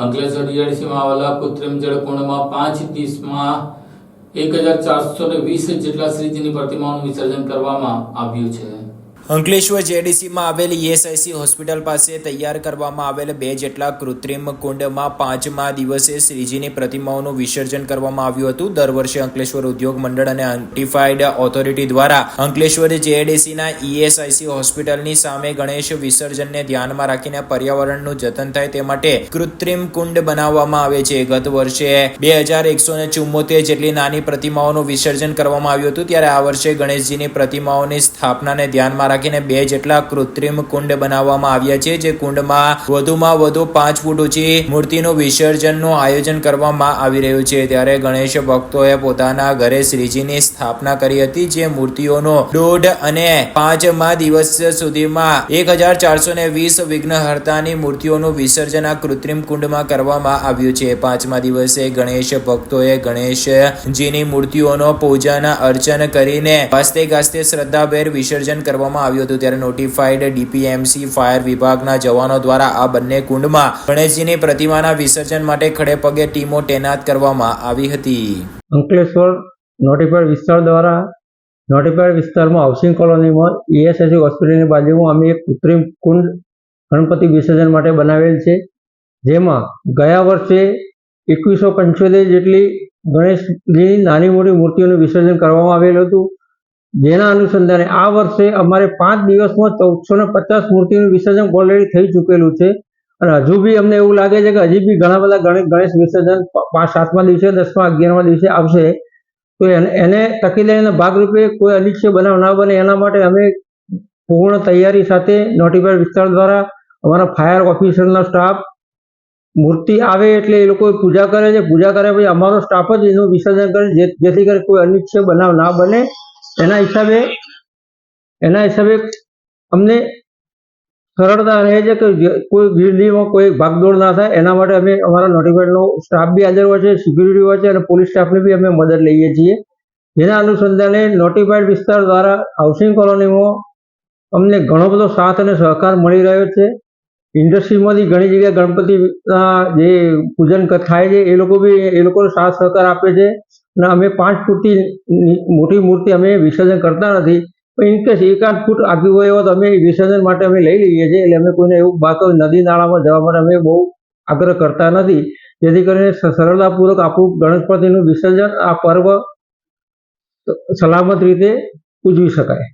અંકલેશ્વર ડીઆરસીમાં આવેલા કૃત્રિમ જળકુંડમાં પાંચ દિવસમાં એક હજાર ચારસો વીસ જેટલા શ્રીજીની પ્રતિમાઓનું વિસર્જન કરવામાં આવ્યું છે. અંકલેશ્વર જેડીસીમાં આવેલી એસઆઈસી હોસ્પિટલ પાસે તૈયાર કરવામાં આવેલ બે જેટલા કૃત્રિમ કુંડમાં પાંચમા દિવસે શ્રીજીની પ્રતિમાઓનું વિસર્જન કરવામાં આવ્યું હતું. દર વર્ષે અંકલેશ્વર ઉદ્યોગ મંડળ અને આન્ટિફાઈડ ઓથોરિટી દ્વારા અંકલેશ્વર જેડીસીના ઈએસઆઈસી હોસ્પિટલની સામે ગણેશ વિસર્જનને ધ્યાનમાં રાખીને પર્યાવરણનું જતન થાય તે માટે કૃત્રિમ કુંડ બનાવવામાં આવે છે. ગત વર્ષે બે હજાર એકસો ને ચુમ્મોતેર જેટલી નાની પ્રતિમાઓનું વિસર્જન કરવામાં આવ્યું હતું. ત્યારે આ વર્ષે ગણેશજીની પ્રતિમાઓની સ્થાપનાને ધ્યાનમાં રાખીને બે જેટલા કૃત્રિમ કુંડ બનાવવામાં આવ્યા છે, જે કુંડમાં વધુમાં વધુ પાંચ ફૂટ ઊંચી મૂર્તિનું વિસર્જનનું આયોજન કરવામાં આવી રહ્યું છે. ત્યારે ગણેશ ભક્તોએ પોતાના ઘરે શ્રીજીની સ્થાપના કરી હતી, જે મૂર્તિઓનો દોઢ અને પાંચમા દિવસ સુધીમાં એક હજાર ચારસો ને વીસ વિઘ્નહર્તાની મૂર્તિઓનું વિસર્જન આ કૃત્રિમ કુંડમાં કરવામાં આવ્યું છે. પાંચમા દિવસે ગણેશ ભક્તોએ ગણેશજીની મૂર્તિઓનો પૂજન અર્ચન કરીને વાસ્તે ગાસ્તે શ્રદ્ધાભેર વિસર્જન કરવામાં આવ્યું હતું ત્યારે નોટિફાઈડ ડીપીએમસી ફાયર વિભાગના જવાનો દ્વારા આ બંને કુંડમાં ગણેશજીની પ્રતિમાના વિસર્જન માટે ખડેપગે ટીમો તૈનાત કરવામાં આવી હતી. અંકલેશ્વર નોટિફાઈડ વિસ્તાર દ્વારા નોટિફાઈડ વિસ્તારમાં હાઉસિંગ કોલોનીમાં ઈએસઆઈસી હોસ્પિટલની બાજુમાં અમે એક કૃત્રિમ કુંડ ગણપતિ વિસર્જન માટે બનાવેલ છે, જેમાં ગયા વર્ષે એકવીસો પંચોતેર જેટલી ગણેશજીની નાની મોટી મૂર્તિઓનું વિસર્જન કરવામાં આવેલું હતું. જેના અનુસંધાને આ વર્ષે અમારે પાંચ દિવસમાં ચૌદસો ને પચાસ મૂર્તિનું વિસર્જન ઓલરેડી થઈ ચૂકેલું છે. અને હજુ બી અમને એવું લાગે છે કે હજી બી ઘણા બધા ગણેશ વિસર્જન પાંચ સાતમા દિવસે, દસમા, અગિયારમા દિવસે આવશે. તો એને ટકી લઈને ભાગરૂપે કોઈ અનિચ્છય બનાવ ના બને એના માટે અમે પૂર્ણ તૈયારી સાથે નોટિફાઈડ વિસ્તાર દ્વારા અમારા ફાયર ઓફિસરનો સ્ટાફ મૂર્તિ આવે એટલે એ લોકો પૂજા કરે છે. પૂજા કર્યા પછી અમારો સ્ટાફ જ એનું વિસર્જન કરે જેથી કરી કોઈ અનિચ્છય બનાવ ના બને. એના હિસાબે એના હિસાબે અમને સરળતા રહે છે કે કોઈ ગીરડીમાં કોઈ ભાગદોડ ના થાય, એના માટે અમે અમારા નોટિફાઈડનો સ્ટાફ બી હાજર હોય છે સિક્યુરિટી હોય છે અને પોલીસ સ્ટાફની બી અમે મદદ લઈએ છીએ. જેના અનુસંધાને નોટિફાઈડ વિસ્તાર દ્વારા હાઉસિંગ કોલોનીમાં અમને ઘણો બધો સાથ અને સહકાર મળી રહ્યો છે. ઇન્ડસ્ટ્રીમાંથી ઘણી જગ્યાએ ગણપતિના જે પૂજન થાય છે, એ લોકો બી, એ લોકો સાથ સહકાર આપે છે. અને અમે પાંચ ફૂટથી મોટી મૂર્તિ અમે વિસર્જન કરતા નથી. પણ ઇનકેસ એકાદ ફૂટ આગળ હોય એવો તો અમે વિસર્જન માટે અમે લઈ લઈએ છીએ. એટલે અમે કોઈને એવું બાતો નદી નાળામાં જવા માટે અમે બહુ આગ્રહ કરતા નથી. જેથી કરીને સરળતાપૂર્વક આપણું ગણપતિનું વિસર્જન આ પર્વ સલામત રીતે ઉજવી શકાય.